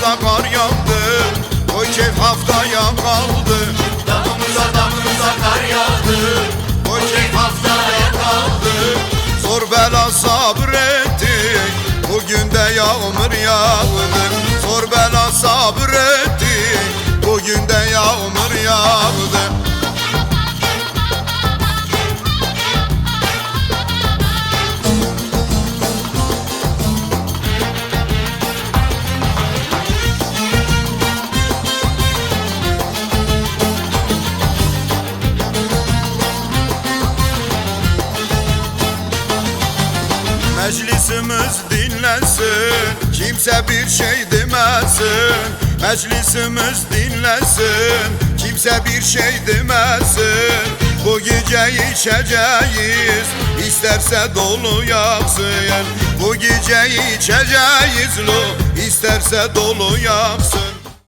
damımıza kar yağdı. O keyif haftaya kaldı. Damımıza damımıza kar yağdı. O keyif haftaya kaldı. Zor bela sabrettik Bugün de yağmur yağdı. Zor bela sabrettik Bugün de yağmur yağdı Meclisimiz dinlensin. Kimse bir şey demesin. Meclisimiz dinlensin. Kimse bir şey demesin. Bu gece içeceğiz. İsterse dolu yaksın Bu gece içeceğiz lo. İsterse dolu yaksın